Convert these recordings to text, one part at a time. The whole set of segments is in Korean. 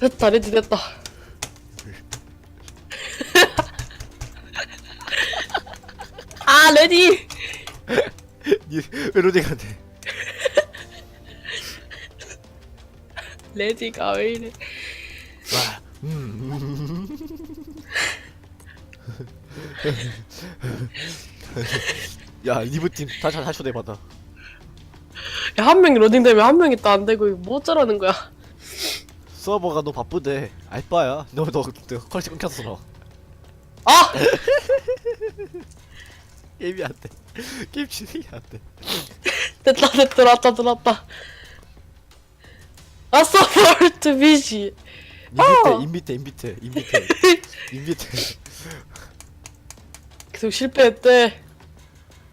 됐다 레디 됐다. 아 레디! 니왜 로딩 안돼? 레디가 왜 이래? 와, 음. 야 리브팀 다시 다시 초대받아. 야 한 명이 로딩 되면 한 명이 또 안 되고 이거 뭐 어쩌라는 거야 서버가 너 바쁘대 알바야. 너 너 너, 너 컬시 끊겼어. 너 아! 게임이 안 돼. 게임 진행이 안 돼. 됐다 됐다 들어왔다 들어왔다. 아싸 볼트 비지. 어! 인 밑에 인 밑에 인 밑에 인 밑에. 인 밑에. 계속 실패했대.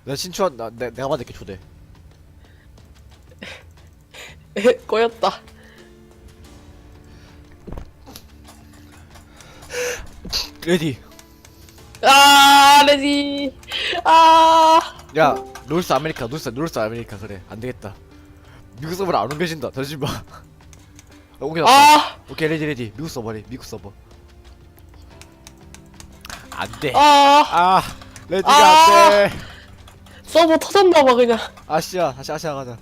나 신추한 나 내, 내가 받을게 초대 에 꼬였다 레디. 아 레디. 아. 야 노스 아메리카 노스 노스 아메리카 그래. 안 되겠다. 미국 서버를 안 옮겨진다. 잠시만. 어, 옮겨놨어 아, 오케이 레디 레디. 미국 서버래 미국 서버. 안 돼. 아, 아 레디가 아. 안 돼. 서버 터졌나봐 그냥. 아시아 다시 아시아 가자.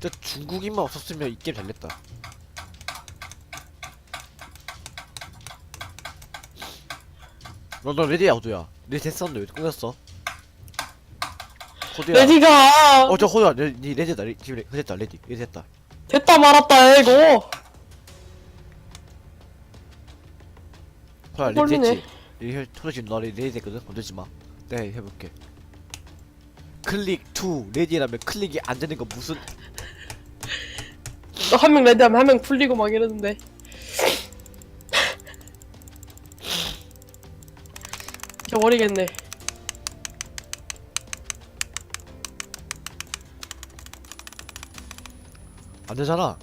진짜 중국인만 없었으면 이 게임 잘 됐다 너너 레디야 호두야. 레디 됐었는데 왜 끊겼어? 호두야. 레디가. 어저 호두야. 레, 니 레디다. 레, 지금 레, 됐다 레디. 레디 됐다. 됐다 말았다 이거. 호두야 레디. 됐지? 레디 호두 지금 너 레디 됐거든? 건들지 마. 내가 해볼게. 클릭 2 레디라면 클릭이 안 되는 거 무슨. 너한명 레디하면 한 명 풀리고 막 이러는데 잊어버리겠네. 안 되잖아.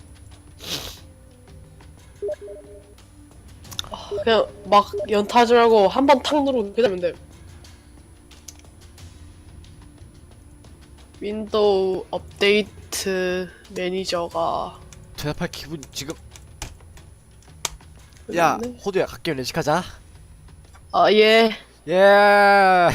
그냥 막 연타하지 말고 한 번 탁 누르고 그다음에 돼. 윈도우 업데이트 매니저가 대답할 기분 지금. 야 호두야 갓게임 레식하자. 아 예 예